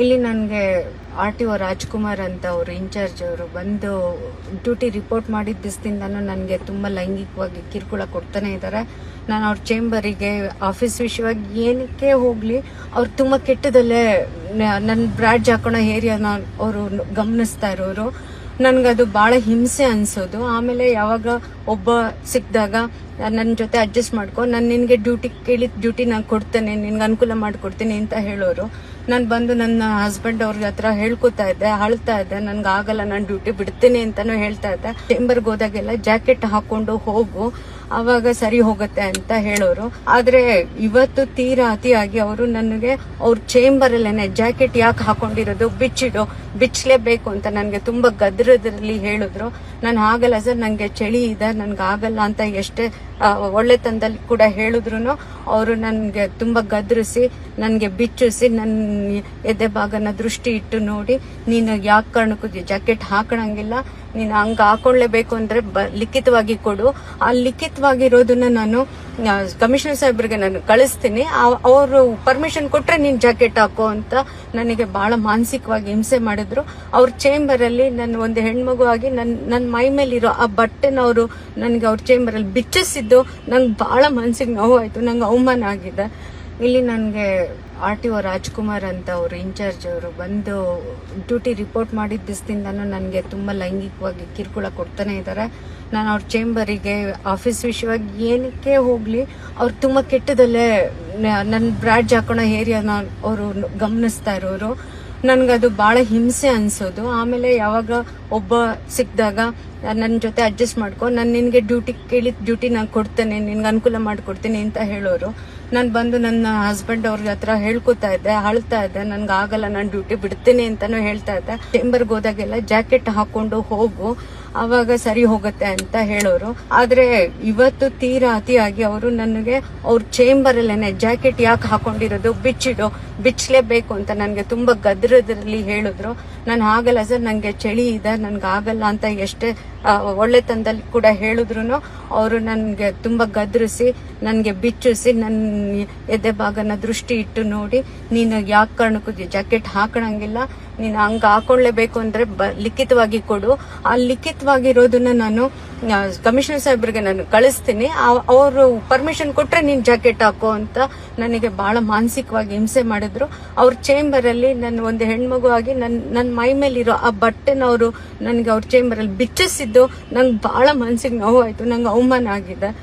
ಇಲ್ಲಿ ನನಗೆ R T O Rajkumar ಅಂತ ಅವರು ಇನ್ಚಾರ್ಜ್ ಅವರು ಬಂದು ಡ್ಯೂಟಿ ರಿಪೋರ್ಟ್ ಮಾಡಿದ ದಿವಸದಿಂದನೂ ನನಗೆ ತುಂಬ ಲೈಂಗಿಕವಾಗಿ ಕಿರುಕುಳ ಕೊಡ್ತಾನೆ ಇದ್ದಾರೆ ನಾನು ಅವ್ರ ಚೇಂಬರಿಗೆ ಆಫೀಸ್ ವಿಷಯವಾಗಿ ಏನಕ್ಕೆ ಹೋಗಲಿ, ಅವ್ರು ತುಂಬ ಕೆಟ್ಟದಲ್ಲೇ ನನ್ನ ಬ್ರಾಡ್ಜ್ ಹಾಕೊಳೋ ಏರಿಯಾನ ಅವರು ಗಮನಿಸ್ತಾ ಇರೋರು. ನನ್ಗದು ಬಹಳ ಹಿಂಸೆ ಅನ್ಸೋದು. ಆಮೇಲೆ ಯಾವಾಗ ಒಬ್ಬ ಸಿಕ್ಕಿದಾಗ ನನ್ನ ಜೊತೆ ಅಡ್ಜಸ್ಟ್ ಮಾಡ್ಕೊ, ನಾನು ನಿನಗೆ ಡ್ಯೂಟಿ ಕೇಳಿದ ಡ್ಯೂಟಿ ನಾನು ಕೊಡ್ತೇನೆ, ನಿನ್ಗೆ ಅನುಕೂಲ ಮಾಡಿಕೊಡ್ತೀನಿ ಅಂತ ಹೇಳೋರು. ನಾನು ಬಂದು ನನ್ನ ಹಸ್ಬೆಂಡ್ ಅವ್ರ ಹತ್ರ ಹೇಳ್ಕೊತಾ ಇದ್ದೆ, ಅಳ್ತಾ ಇದ್ದೆ, ನನ್ಗೆ ಆಗಲ್ಲ, ನಾನು ಡ್ಯೂಟಿ ಬಿಡ್ತೀನಿ ಅಂತಾನು ಹೇಳ್ತಾ ಇದ್ದೆ. ಚೇಂಬರ್ಗೆ ಹೋದಾಗೆಲ್ಲ ಜಾಕೆಟ್ ಹಾಕೊಂಡು ಹೋಗು, ಅವಾಗ ಸರಿ ಹೋಗುತ್ತೆ ಅಂತ ಹೇಳೋರು. ಆದ್ರೆ ಇವತ್ತು ತೀರಾ ಅತಿಯಾಗಿ ಅವರು ನನಗೆ ಅವ್ರ ಚೇಂಬರ್ ಅಲ್ಲೇನೆ ಜಾಕೆಟ್ ಯಾಕೆ ಹಾಕೊಂಡಿರೋದು ಬಿಚ್ಚಿಡು ಬಿಚ್ಚಲೇಬೇಕು ಅಂತ ನನಗೆ ತುಂಬಾ ಗದ್ರದಲ್ಲಿ ಹೇಳಿದ್ರು, ನಾನು ಆಗಲ್ಲ ಸರ್ ನನಗೆ ಚಳಿ ಇದೆ, ನನ್ಗೆ ಆಗಲ್ಲ ಅಂತ ಎಷ್ಟೇ ಒಳ್ಳೆತನದಲ್ಲಿ ಕೂಡ ಹೇಳಿದ್ರು ಅವರು ನನಗೆ ತುಂಬ ಗದ್ರಿಸಿ, ನನಗೆ ಬಿಚ್ಚಿಸಿ ನನ್ನ ಎದೆ ಭಾಗನ ದೃಷ್ಟಿ ಇಟ್ಟು ನೋಡಿ, ನೀನು ಯಾಕೆ ಕಾರಣಕ್ಕೂ ಜಾಕೆಟ್ ಹಾಕೊಳಂಗಿಲ್ಲ ನೀನು ಹಂಗೆ ಹಾಕೊಳ್ಳೇಬೇಕು ಅಂದ್ರೆ ಲಿಖಿತವಾಗಿ ಕೊಡು. ಆ ಲಿಖಿತವಾಗಿರೋದನ್ನ ನಾನು ಕಮಿಷನರ್ ಸಾಹೇಬ್ರಿಗೆ ನಾನು ಕಳಿಸ್ತೀನಿ. ಅವರು ಪರ್ಮಿಷನ್ ಕೊಟ್ರೆ ನೀನು ಜಾಕೆಟ್ ಹಾಕೋ ಅಂತ ನನಗೆ ಬಹಳ ಮಾನಸಿಕವಾಗಿ ಹಿಂಸೆ ಮಾಡಿದ್ರು. ಅವ್ರ ಚೇಂಬರ್ ಅಲ್ಲಿ ನನ್ನ ಒಂದು ಹೆಣ್ಮಗು ಆಗಿ ನನ್ನ ನನ್ನ ಮೈ ಮೇಲಿರೋ ಆ ಬಟ್ಟೆನ ಅವರು ನನಗೆ ಅವ್ರ ಚೇಂಬರ್ ಅಲ್ಲಿ ಬಿಚ್ಚಿಸಿದ್ದು ನಂಗೆ ಬಹಳ ಮನ್ಸಿಗೆ ನೋವಾಯ್ತು. ನಂಗೆ ಅವಮಾನ ಆಗಿದೆ. ಇಲ್ಲಿ ನನಗೆ ಆರ್ ಟಿ ಒ ರಾಜ್ಕುಮಾರ್ ಅಂತ ಅವರು ಇನ್ಚಾರ್ಜ್ ಅವರು ಬಂದು ಡ್ಯೂಟಿ ರಿಪೋರ್ಟ್ ಮಾಡಿದ ದಿವಸದಿಂದನೂ ನನಗೆ ತುಂಬ ಲೈಂಗಿಕವಾಗಿ ಕಿರುಕುಳ ಕೊಡ್ತಾನೆ ಇದ್ದಾರೆ ನಾನು ಅವ್ರ ಚೇಂಬರಿಗೆ ಆಫೀಸ್ ವಿಷಯವಾಗಿ ಏನಕ್ಕೆ ಹೋಗಲಿ, ಅವ್ರು ತುಂಬ ಕೆಟ್ಟದಲ್ಲೇ ನನ್ನ ಬ್ರಾಡ್ಜ್ ಹಾಕೋಣ ಏರಿಯಾನ ಅವರು ಗಮನಿಸ್ತಾ ಇರೋರು. ನನ್ಗದು ಬಹಳ ಹಿಂಸೆ ಅನ್ಸೋದು. ಆಮೇಲೆ ಯಾವಾಗ ಒಬ್ಬ ಸಿಕ್ಕಿದಾಗ ನನ್ನ ಜೊತೆ ಅಡ್ಜಸ್ಟ್ ಮಾಡ್ಕೊ, ನಾನು ನಿನಗೆ ಡ್ಯೂಟಿ ಕೇಳಿದ ಡ್ಯೂಟಿ ನಾನು ಕೊಡ್ತೇನೆ, ನಿನ್ಗೆ ಅನುಕೂಲ ಮಾಡಿಕೊಡ್ತೀನಿ ಅಂತ ಹೇಳೋರು. ನಾನು ಬಂದು ನನ್ನ ಹಸ್ಬೆಂಡ್ ಅವ್ರ ಹತ್ರ ಹೇಳ್ಕೊತಾ ಇದ್ದೆ, ಅಳ್ತಾ ಇದ್ದೆ, ನನ್ಗೆ ಆಗಲ್ಲ, ನಾನು ಡ್ಯೂಟಿ ಬಿಡ್ತೀನಿ ಅಂತಾನು ಹೇಳ್ತಾ ಇದ್ದೆ. ಚೇಂಬರ್ಗೆ ಹೋದಾಗೆಲ್ಲ ಜಾಕೆಟ್ ಹಾಕೊಂಡು ಹೋಗು. ಅವಾಗ ಸರಿ ಹೋಗುತ್ತೆ ಅಂತ ಹೇಳೋರು. ಆದ್ರೆ ಇವತ್ತು ತೀರಾ ಅತಿಯಾಗಿ ಅವರು ನನಗೆ ಅವ್ರ ಚೇಂಬರ್ ಅಲ್ಲೇನೆ ಜಾಕೆಟ್ ಯಾಕೆ ಹಾಕೊಂಡಿರೋದು ಬಿಚ್ಚಿಡು ಬಿಚ್ಚಲೇಬೇಕು ಅಂತ ನನಗೆ ತುಂಬಾ ಗದ್ರದ್ರಲ್ಲಿ ಹೇಳಿದ್ರು. ನಾನು ಆಗಲ್ಲ ಸರ್ ನನಗೆ ಚಳಿ ಇದೆ ನನ್ಗೆ ಆಗಲ್ಲ ಅಂತ ಎಷ್ಟೇ ಒಳ್ಳೆತನದಲ್ಲಿ ಕೂಡ ಹೇಳಿದ್ರು ಅವರು ನನಗೆ ತುಂಬಾ ಗದ್ರಿಸಿ, ನನಗೆ ಬಿಚ್ಚಿಸಿ ನನ್ನ ಎದೆ ಭಾಗನ ದೃಷ್ಟಿ ಇಟ್ಟು ನೋಡಿ, ನೀನು ಯಾಕೆ ಕಾರಣಕ್ಕೂ ಜಾಕೆಟ್ ಹಾಕೊಳಂಗಿಲ್ಲ ನೀನು ಹಂಗೆ ಹಾಕೊಳ್ಳೇಬೇಕು ಅಂದ್ರೆ ಲಿಖಿತವಾಗಿ ಕೊಡು. ಆ ಲಿಖಿತವಾಗಿರೋದನ್ನ ನಾನು ಕಮಿಷನರ್ ಸಾಹೇಬ್ರಿಗೆ ನಾನು ಕಳಿಸ್ತೀನಿ. ಅವರು ಪರ್ಮಿಷನ್ ಕೊಟ್ರೆ ನೀನ್ ಜಾಕೆಟ್ ಹಾಕೋ ಅಂತ ನನಗೆ ಬಹಳ ಮಾನಸಿಕವಾಗಿ ಹಿಂಸೆ ಮಾಡಿದ್ರು. ಅವ್ರ ಚೇಂಬರ್ ಅಲ್ಲಿ ನನ್ನ ಒಂದು ಹೆಣ್ಮಗು ಆಗಿ ನನ್ನ ನನ್ನ ಮೈ ಇರೋ ಆ ಬಟ್ಟೆನ ಅವರು ನನಗೆ ಅವ್ರ ಚೇಂಬರ್ ಅಲ್ಲಿ ಬಿಚ್ಚಿಸಿದ್ದು. ನಂಗೆ ಬಹಳ ಮನ್ಸಿಗೆ ನೋವಾಯ್ತು. ನಂಗೆ ಅವಮಾನ ಆಗಿದೆ.